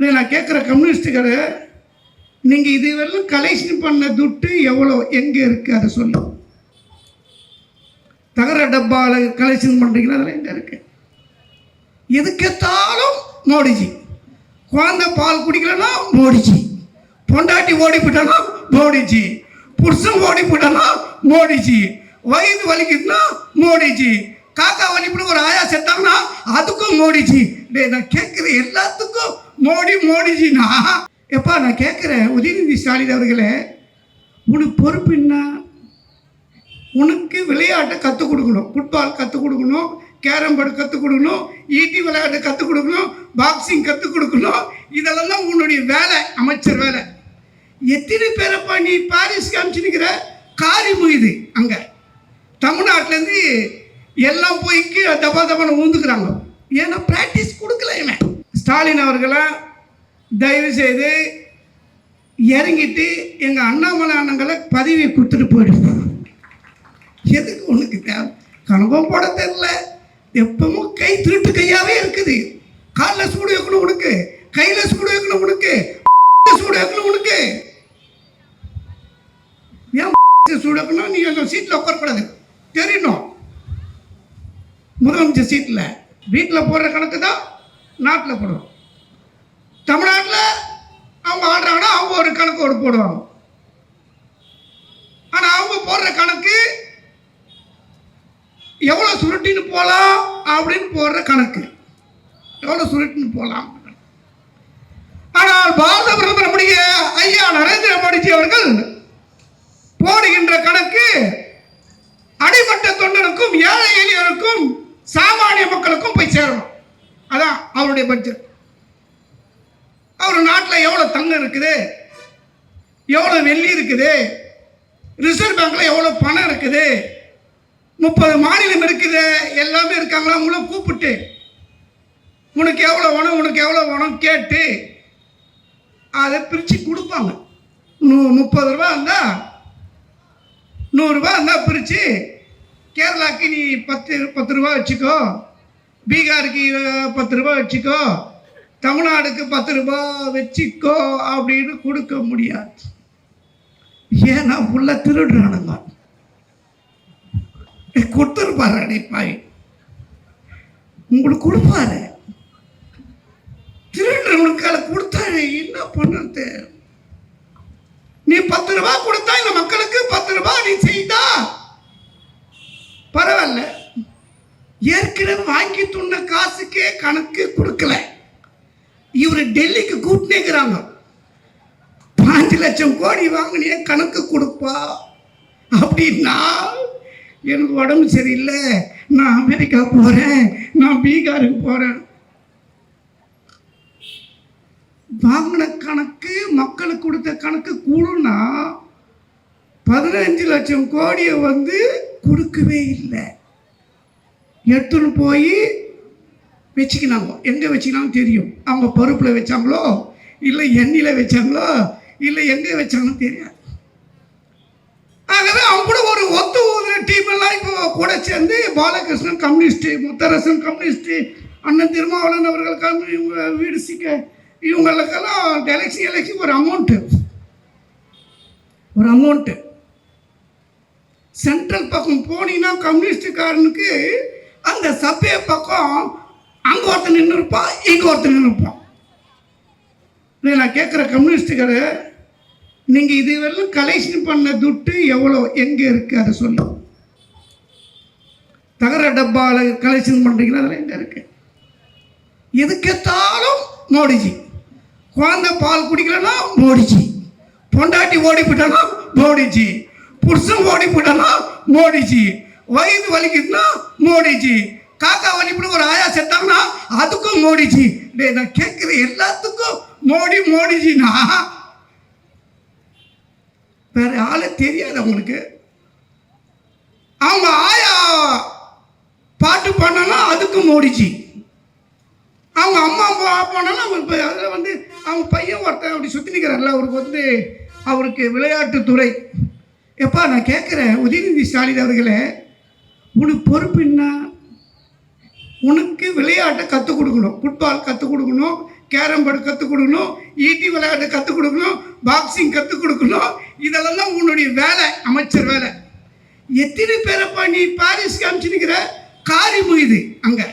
இல்லை நான் கேட்குற கம்யூனிஸ்ட்டுகளை நீங்கள் இதுவரையும் கலெக்ஷன் பண்ண துட்டு எவ்வளோ? எங்கே இருக்குது அதை சொல்லு. தகர டப்பாவில் கலெக்ஷன் பண்ணுறீங்களா அதில் எங்கே இருக்கு? எதுக்கெத்தாலும் மோடிஜி. குழந்தை பால் குடிக்கலன்னா மோடிஜி. பொண்டாட்டி ஓடி போயிட்டானா மோடிஜி. புருஷன் ஓடி போயிட்டானா மோடிஜி. வயிறு வலிக்குதுன்னா மோடிஜி. காக்கா வலிப்புன்னு ஒரு ஆயா செத்தாங்கன்னா அதுக்கும் மோடிஜி. டே நான் கேட்குற எல்லாத்துக்கும் மோடி மோடிஜினா? எப்பா நான் கேட்குறேன் உதயநிதி ஸ்டாலின் அவர்களே உனக்கு பொறுப்பு என்ன? உனக்கு விளையாட்டை கற்றுக் கொடுக்கணும். ஃபுட்பால் கற்றுக் கொடுக்கணும் கேரம் போர்டு கற்றுக் கொடுக்கணும் ஈட்டி விளையாட்டு கற்றுக் கொடுக்கணும் பாக்ஸிங் கற்றுக் கொடுக்கணும். இதெல்லாம் தான் உன்னுடைய வேலை அமைச்சர் வேலை. எத்தனை பேரப்பா நீ பாரிஸ் அனுப்பிச்சுனுக்கிற காரி முயுது அங்கே. தமிழ்நாட்டிலேருந்து எல்லாம் போய்க்கு தபா தபான ஊந்துக்கிறாங்க. ஏன்னா ப்ராக்டிஸ் கொடுக்கல இவன். ஸ்டாலின் அவர்களை தயவு செய்து இறங்கிட்டு எங்கள் அண்ணாமலை அண்ணங்களை பதவி கொடுத்துட்டு போயிடுவோம் எதுக்கு உனக்கு தேவை கணவன் போட தெரில எப்பவும் கை திருட்டு கையாகவே இருக்குது. காலில் சூடு வைக்கணும் உனக்கு. கையில் சூடு வைக்கணும் உனக்கு. சூடு வைக்கணும் உனக்கு. ஏன் சூடு வைக்கணும் நீ எங்கள் சீட்டில் உட்காரக்கூடாது. தெரியணும் முதலமைச்சர் சீட்டில் வீட்டில் போடுற கணக்கு தான் நாட்டில் போடுவோம் தமிழ்நாட்டில் அவங்க ஆடுறாங்கன்னா அவங்க ஒரு கணக்கு ஒரு போடுவாங்க. ஆனால் அவங்க போடுற கணக்கு எவ்வளோ சுருட்டின்னு போகலாம் அப்படின்னு போடுற கணக்கு. எவ்வளோ சுருட்டின்னு போகலாம் ஆனால் பாரத பிரதமர் நம்முடைய ஐயா நரேந்திர மோடிஜி அவர்கள் போடுகின்ற கணக்கு அடிமட்ட தொண்டனுக்கும் ஏழை எளியவருக்கும் சாமானிய மக்களுக்கும் போய் சேரணும். அவருடைய பட்ஜெட் அவர் நாட்டில் எவ்வளோ தங்கம் இருக்குது? எவ்வளோ வெள்ளி இருக்குது? ரிசர்வ் பேங்க்ல எவ்வளோ பணம் இருக்குது? முப்பது மாநிலம் இருக்குது. எல்லாமே இருக்காங்களா? அவங்கள கூப்பிட்டு. உனக்கு எவ்வளோ வேணும்? உனக்கு எவ்வளோ வேணும் கேட்டு. அதை பிரித்து கொடுப்பாங்க. நூ முப்பது ரூபா இருந்தால் நூறுரூவா இருந்தால் பிரித்து கேரளாக்கு நீ பத்து பத்து ரூபா வச்சுக்கோ. பீகாருக்கு பத்து ரூபா வச்சுக்கோ தமிழ்நாடுக்கு பத்து ரூபா வச்சுக்கோ அப்படின்னு கொடுக்க முடியாது. ஏன்னா உள்ள திருடுறானுங்க. கொடுத்துருப்பாரு அடிப்பாய் உங்களுக்கு கொடுப்பாரு. திருடுறவனுக்கு அதை கொடுத்தாரு என்ன பண்ணுறது? நீ பத்து ரூபா கொடுத்தா இந்த மக்களுக்கு பத்து ரூபா நீ செய்தா? பரவாயில்ல. ஏற்கனவே வாங்கி துண்ண காசுக்கே கணக்கு கொடுக்கல. இவர் டெல்லிக்கு கூட்டினேங்கிறாங்க. பாஞ்சு லட்சம் கோடி வாங்கினே கணக்கு கொடுப்பா. அப்படின்னா எனக்கு உடம்பு சரியில்லை. நான் அமெரிக்கா போகிறேன் நான் பீகாருக்கு போகிறேன் வாங்கின கணக்கு மக்களுக்கு கொடுத்த கணக்கு கூடுனா பதினஞ்சு லட்சம் கோடியை வந்து கொடுக்கவே இல்லை. எடுத்துன்னு போய் வச்சுக்கினாங்க. எங்கே வச்சுக்கினாலும் தெரியும். அவங்க பருப்பில் வச்சாங்களோ இல்லை எண்ணெயில் வச்சாங்களோ இல்லை எங்கே வச்சாங்கன்னு தெரியாது. ஆகவே அவங்க கூட ஒரு ஒத்து ஊதுற டீம் எல்லாம் இப்போ கூட சேர்ந்து பாலகிருஷ்ணன் கம்யூனிஸ்ட்டு முத்தரசன் கம்யூனிஸ்ட்டு அண்ணன் திருமாவளவன் அவர்கள் இவங்க வீடு சிக்க இவங்களுக்கெல்லாம் எலெக்ஷன் எலெக்ஷன் ஒரு அமௌண்ட்டு ஒரு அமௌண்ட்டு சென்ட்ரல் பக்கம் போனீங்கன்னா கம்யூனிஸ்டுக்காரனுக்கு அந்த சபைய பக்கம் அங்கே ஒருத்தன் நின்று இருப்பான் இங்கே ஒருத்தர் நின்று இருப்பான் இல்லை, நான் கேட்குற கம்யூனிஸ்டுகள் நீங்கள் இதுவரையும் கலெக்ஷன் பண்ண துட்டு எவ்வளோ எங்கே இருக்குது அதை சொல்லு. தகர டப்பாவில் கலெக்ஷன் பண்ணுறீங்களா அதில் எங்கே இருக்கு? எதுக்கெத்தாலும் மோடிஜி. குழந்தை பால் குடிக்கலன்னா மோடிஜி. பொண்டாட்டி ஓடி போயிட்டாலும் மோடிஜி. புருஷன் ஓடி போயிட்டாலும் மோடிஜி. வயிறு வலிக்குதுன்னா மோடிஜி. காக்கா வலிப்புன்னு ஒரு ஆயா செத்தாங்கன்னா அதுக்கும் மோடிஜி. டே நான் கேட்குற எல்லாத்துக்கும் மோடி மோடிஜினா? வேற ஆளே தெரியாது அவங்களுக்கு அவங்க ஆயா பாட்டு பண்ணனா அதுக்கும் மோடிஜி. அவங்க அம்மா அப்பா போனாலும் அவங்களுக்கு அதில் வந்து அவங்க பையன் ஒருத்தன் அப்படி சுற்றி நிற்கிறார்ல அவருக்கு வந்து அவருக்கு விளையாட்டுத்துறை. எப்பா நான் கேட்குறேன். உதயநிதி ஸ்டாலின் அவர்களே உனக்கு பொறுப்பு என்ன? உனக்கு விளையாட்டை கற்றுக் கொடுக்கணும். ஃபுட்பால் கற்றுக் கொடுக்கணும். கேரம் போர்டு கற்றுக் கொடுக்கணும். ஈட்டி விளையாட்டு கற்றுக் கொடுக்கணும். பாக்ஸிங் கற்றுக் கொடுக்கணும். இதெல்லாம் தான் உன்னுடைய வேலை அமைச்சர் வேலை. எத்தனை பேரப்பா நீ பாரிஸ் காமிச்சுனுக்கிற காரி முயுது அங்கே.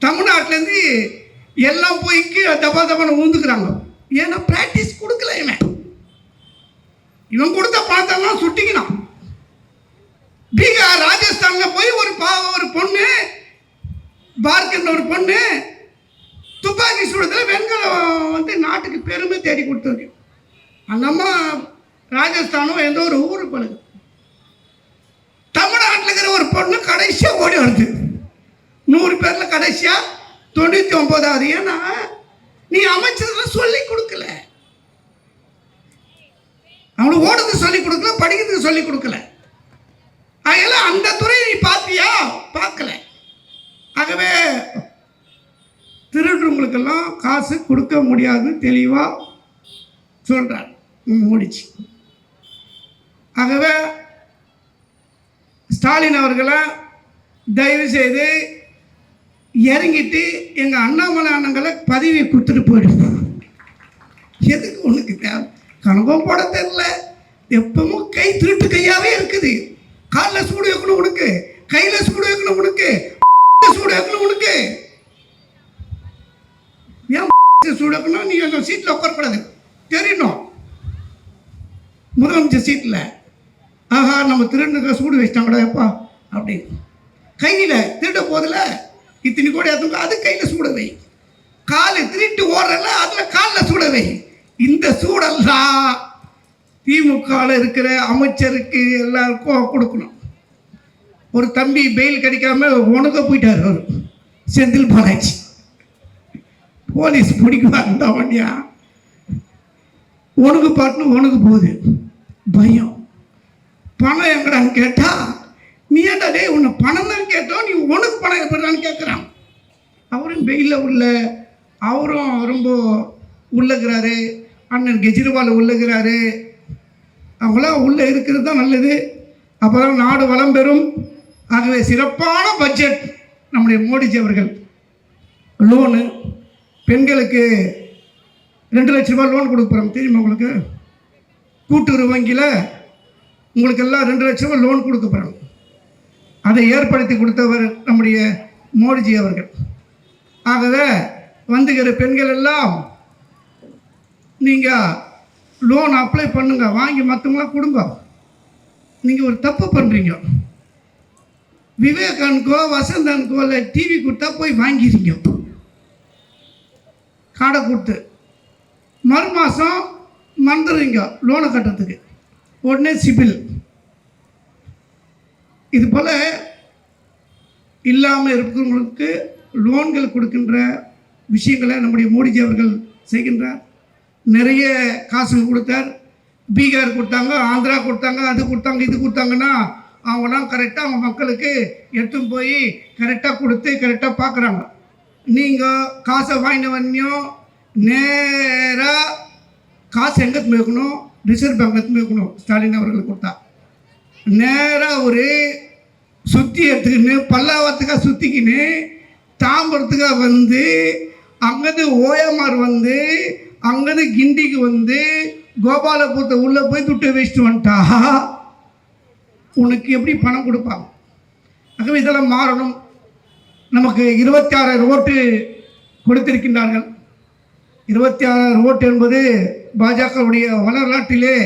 தமிழ்நாட்டிலேருந்து எல்லாம் போய் கீழே தப்பா தப்பான ஊந்துக்கிறாங்க. ஏன்னா ப்ராக்டிஸ் கொடுக்கல இவன். இவன் கொடுத்த பணத்தெல்லாம் சுட்டிக்கணும் பீகார் ராஜஸ்தான்ல போய் ஒரு பா ஒரு பொண்ணு பார்க்கின்ற ஒரு பொண்ணு துப்பாக்கி சூடத்தில் வெண்கலம் வந்து நாட்டுக்கு பெருமை தேடி கொடுத்துருக்கு அந்த அம்மா ராஜஸ்தானும் எந்த ஒரு ஊரு பழகு தமிழ்நாட்டில் இருக்கிற ஒரு பொண்ணு கடைசியாக ஓடி வருது. நூறு பேரில் கடைசியாக தொண்ணூற்றி ஒம்போதாவது ஏன்னா நீ அமைச்சதெல்லாம் சொல்லி கொடுக்கல. அவனுக்கு ஓடுறதுக்கு சொல்லி கொடுக்கல படிக்கிறதுக்கு சொல்லி கொடுக்கல. அதெல்லாம் அந்த துறையை நீ பார்த்தியா? பார்க்கல. ஆகவே திருடுறவங்களுக்கெல்லாம் காசு கொடுக்க முடியாது தெளிவாக சொல்கிறார் முடிச்சு. ஆகவே ஸ்டாலின் அவர்களை தயவு செய்து இறங்கிட்டு எங்கள் அண்ணாமலை அண்ணங்களை பதவி கொடுத்துட்டு போயிடுவோம் எதுக்கு உனக்கு தேவை கணக்கும் போட தெரில எப்பவும் கை திருட்டு கையாகவே இருக்குது. காலில் சூடு வைக்கணும் உனக்கு கையில் சூடு வைக்கணும் உனக்கு. சூடு உனக்கு. ஏன் சூடு நீ அந்த சீட்டில் உட்காரக்கூடாது. தெரியணும். முதலமைச்சர் சீட்டில் ஆஹா நம்ம திருடனுக்கு சூடு வச்சிட்டாங்கடா எப்பா அப்படி கையில் திருட போதில் இத்தனி கூட எடுத்துங்க அது கையில் சூட வை. காலு திருட்டு ஓடுறல அதில் காலில் சூட வை. இந்த சூடெல்லாம் திமுகவில் இருக்கிற அமைச்சருக்கு எல்லாருக்கும் கொடுக்கணும். ஒரு தம்பி பெயில் கிடைக்காம உனக்க போயிட்டார் அவர். செந்தில் பாலாஜி. போலீஸ் பிடிக்குவாங்க வண்டியா? உனக்கு பாட்டுன்னு உனக்கு போகுது. பயம். பணம் எங்கடான்னு கேட்டா நீ ஏன்டா டேய் உன்னை பணம் தான் கேட்டோம் நீ உனக்கு பணம் எப்படான்னு கேட்குறான் அவரும் வெயிலில் உள்ள அவரும் ரொம்ப உள்ளகிறாரு அண்ணன் கெஜ்ரிவால் உள்ளகிறாரு அவங்களாம் உள்ளே இருக்கிறது தான் நல்லது. அப்போ தான் நாடு வளம் பெறும். ஆகவே சிறப்பான பட்ஜெட் நம்முடைய மோடிஜி அவர்கள். லோனு பெண்களுக்கு ரெண்டு லட்ச ரூபாய் லோன் கொடுக்குறோம். தெரியுமா உங்களுக்கு? கூட்டுறவு வங்கியில் உங்களுக்கு எல்லாம் ரெண்டு லட்ச ரூபாய் லோன் கொடுக்க போகிறாங்க அதை ஏற்படுத்தி கொடுத்தவர் நம்முடைய மோடிஜி அவர்கள். ஆகவே வந்துகிற பெண்கள் எல்லாம் நீங்கள் லோன் அப்ளை பண்ணுங்க. வாங்கி மற்றவங்களாம் கொடுங்க. நீங்கள் ஒரு தப்பு பண்ணுறீங்க விவேகானுக்கோ வசந்தனுக்கோ இல்லை டிவி கொடுத்தா போய் வாங்கிடுங்க காடை கொடுத்து. மறு மாதம் மறந்துடுறீங்க லோனை கட்டுறதுக்கு. உடனே சிபில். இது போல் இல்லாமல் இருக்கிறவங்களுக்கு லோன்கள் கொடுக்கின்ற விஷயங்களை நம்முடைய மோடிஜி அவர்கள் செய்கின்றார். நிறைய காசுகள் கொடுத்தார். பீகார் கொடுத்தாங்க ஆந்திரா கொடுத்தாங்க அது கொடுத்தாங்க இது கொடுத்தாங்கன்னா அவங்களாம் கரெக்டாக அவங்க மக்களுக்கு எடுத்துன்னு போய் கரெக்டாக கொடுத்து கரெக்டாக பார்க்குறாங்க நீங்கள் காசை வாங்கின நேராக காசு எங்கே வைக்கணும் ரிசர்வ் பேங்க் எடுத்து வைக்கணும் ஸ்டாலின் அவர்களுக்கு கொடுத்தா. நேராக ஒரு சுற்றி எடுத்துக்கின்னு பல்லாவத்துக்காக சுற்றிக்கின்னு தாம்பரத்துக்காக வந்து அங்கேருந்து ஓஎம்ஆர் வந்து அங்கேருந்து கிண்டிக்கு வந்து கோபாலபுரத்தை உள்ளே போய் துட்டு வச்சுட்டு வந்துட்டா. உனக்கு எப்படி பணம் கொடுப்பாங்க? ஆகவே இதெல்லாம் மாறணும். நமக்கு இருபத்தி ஆறாயிரம் ஓட்டு கொடுத்திருக்கின்றார்கள். இருபத்தி ஆறாயிரம் ஓட்டு என்பது பாஜகவுடைய வரலாற்றிலே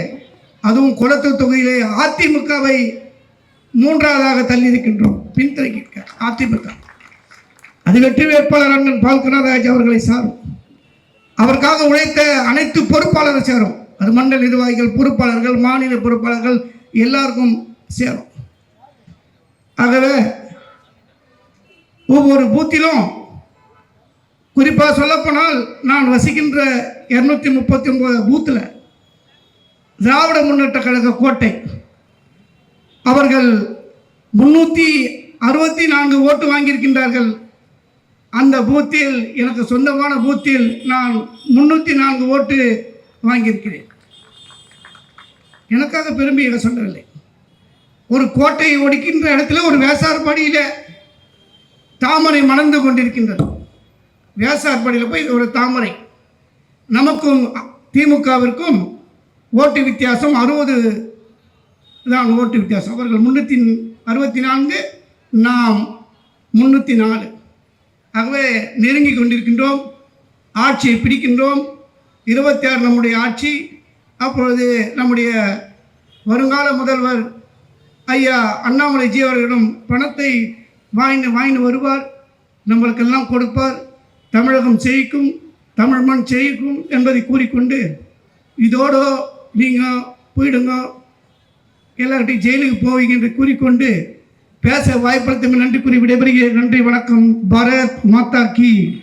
அதுவும் குளத்தூர் தொகுதியிலே அதிமுகவை மூன்றாவதாக தள்ளி இருக்கின்றோம் பின்தங்கியிருக்க அதிமுக. அது வெற்றி வேட்பாளர் அண்ணன் பால்கநாதராஜ் அவர்களை சாரும். அவருக்காக உழைத்த அனைத்து பொறுப்பாளரும் சேரும். அது மண்டல நிர்வாகிகள் பொறுப்பாளர்கள் மாநில பொறுப்பாளர்கள் எல்லாருக்கும் சேரும். ஆகவே ஒவ்வொரு பூத்திலும் குறிப்பாக சொல்லப்போனால் நான் வசிக்கின்ற இரநூத்தி முப்பத்தி ஒன்பது பூத்தில் திராவிட முன்னேற்ற கழக கோட்டை அவர்கள் முன்னூற்றி அறுபத்தி நான்கு ஓட்டு வாங்கியிருக்கின்றார்கள். அந்த பூத்தில் எனக்கு சொந்தமான பூத்தில் நான் முன்னூற்றி நான்கு ஓட்டு வாங்கியிருக்கிறேன். எனக்காக பெருமை இதை சொல்லவில்லை. ஒரு கோட்டையை ஒடிக்கின்ற இடத்துல ஒரு வேசார்பாடியில் தாமரை மணந்து கொண்டிருக்கின்றது. வேசார்பாடியில் போய் ஒரு தாமரை. நமக்கும் திமுகவிற்கும் ஓட்டு வித்தியாசம் அறுபது தான் ஓட்டு வித்தியாசம். அவர்கள் முன்னூற்றி அறுபத்தி நான்கு நாம் முன்னூற்றி நாலு. ஆகவே நெருங்கி கொண்டிருக்கின்றோம் ஆட்சியை பிடிக்கின்றோம். இருபத்தி ஆறு நம்முடைய ஆட்சி அப்பொழுது நம்முடைய வருங்கால முதல்வர் ஐயா அண்ணாமலைஜி அவர்களிடம் பணத்தை வாங்கி வாங்கிட்டு வருவார் நம்மளுக்கெல்லாம் கொடுப்பார். தமிழகம் செழிக்கும் தமிழ் மண் ஜெயிக்கும் என்பதை கூறிக்கொண்டு இதோடு நீங்கள் போயிடுங்க. எல்லார்கிட்டையும் ஜெயிலுக்கு போவீங்க என்று கூறிக்கொண்டு பேச வாய்ப்பளித்தமை நன்றி கூறி விடைபெறுகிறேன். நன்றி வணக்கம். பாரத் மாதா கி.